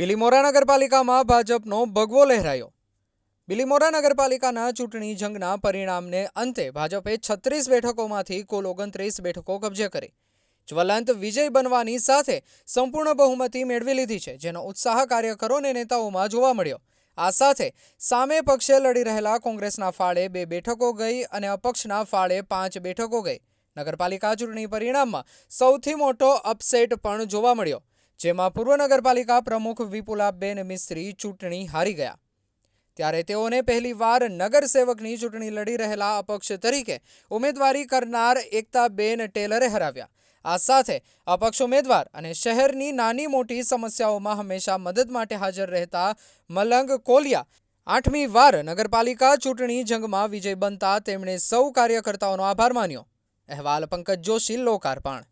બિલીમોરા નગરપાલિકામાં ભાજપનો ભગવો લહેરાયો. બિલીમોરા નગરપાલિકાના ચૂંટણી જંગના પરિણામને અંતે ભાજપે છત્રીસ બેઠકોમાંથી કુલ ઓગણત્રીસ બેઠકો કબજે કરી. જ્વલંત વિજય બનવાની સાથે સંપૂર્ણ બહુમતી મેળવી લીધી છે, જેનો ઉત્સાહ કાર્યકરો અને નેતાઓમાં જોવા મળ્યો. આ સાથે સામે પક્ષે લડી રહેલા કોંગ્રેસના ફાળે બે બેઠકો ગઈ અને અપક્ષના ફાળે પાંચ બેઠકો ગઈ. નગરપાલિકા ચૂંટણી પરિણામમાં સૌથી મોટો અપસેટ પણ જોવા મળ્યો. જેમાં પૂર્વ નગરપાલિકા પ્રમુખ વિપુલાબેન મિસ્ત્રી ચૂંટણી હારી ગયા. ત્યારે તેઓને પહેલીવાર નગરસેવકની ચૂંટણી લડી રહેલા અપક્ષ તરીકે ઉમેદવારી કરનાર એકતાબેન ટેલરે હરાવ્યા. આ સાથે અપક્ષ ઉમેદવાર અને શહેરની નાની મોટી સમસ્યાઓમાં હંમેશા મદદ માટે હાજર રહેતા મલંગ કોલિયા આઠમી વાર નગરપાલિકા ચૂંટણી જંગમાં વિજય બનતા તેમણે સૌ કાર્યકર્તાઓનો આભાર માન્યો. અહેવાલ પંકજ જોશી, લોકાર્પણ.